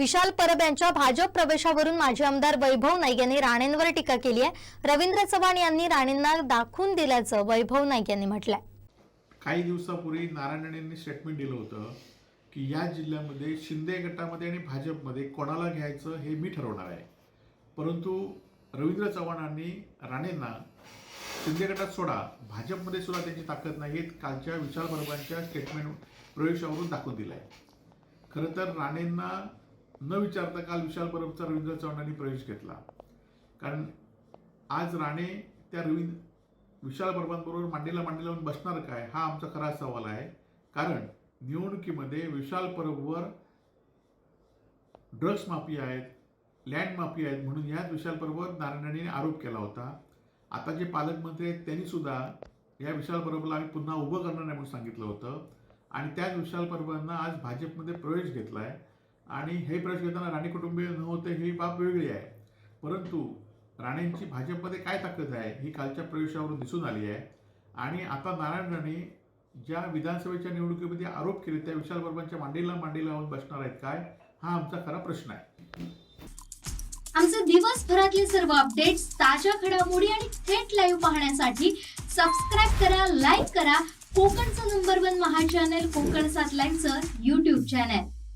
विशाल परब यांच्या भाजप प्रवेशावरून माजी आमदार वैभव नाईक यांनी राणेंवर टीका केली आहे. रवींद्र चव्हाण यांनी राणेंना दाखवून दिल्याचं वैभव नाईक यांनी म्हटलंय. काही दिवसापूर्वी नारायण स्टेटमेंट दिलं होतं की या जिल्ह्यामध्ये शिंदे गटामध्ये आणि भाजपमध्ये कोणाला घ्यायचं हे मी ठरवणार आहे. परंतु रवींद्र चव्हाणांनी राणेंना शिंदे गटात सोडा भाजपमध्ये सुद्धा त्यांची ताकद नाही हे कालच्या विशाल परबांच्या स्टेटमेंट प्रवेशावरून दाखवून दिलं आहे खरं तर राणेंना न विचारता काल विशाल परबचा रवींद्र चव्हाणांनी प्रवेश घेतला. कारण आज राणे त्या रवींद्र विशाल परबांबरोबर मांडीला मांडी लावून बसणार काय? हा आमचा खरा सवाल आहे. कारण निवडणुकीमध्ये विशाल परबवर ड्रग्स माफिया आहेत लँड माफिया आहेत म्हणून याच विशाल परबवर नारायणांनी आरोप केला होता. आता जे पालकमंत्री आहेत त्यांनी सुद्धा या विशाल परबला आम्ही पुन्हा उभं करणार नाही म्हणून सांगितलं होतं. आणि त्याच विशाल परबांना आज भाजपमध्ये प्रवेश घेतला आहे आणि हे प्रवेश घेताना राणे कुटुंबीय नव्हते ही बाब वेगळी आहे. परंतु राणेंची भाजपमध्ये काय ताकद आहे ही कालच्या प्रवेशावरून दिसून आली आहे. आणि आता नारायण राणे ज्या विधानसभेच्या निवडणुकीमध्ये आरोप केले त्या विशाल वर्मांच्या मांडीला मांडी लावून बसणार आहेत काय हा आमचा खरा प्रश्न आहे. आमचे दिवसभरातले सर्व अपडेट्स ताज्या घडामोडी आणि थेट लाईव्ह पाहण्यासाठी सबस्क्राईब करा लाईक करा. कोकणचं number one Maha channel Kokan सात लाईनचं युट्यूब चॅनल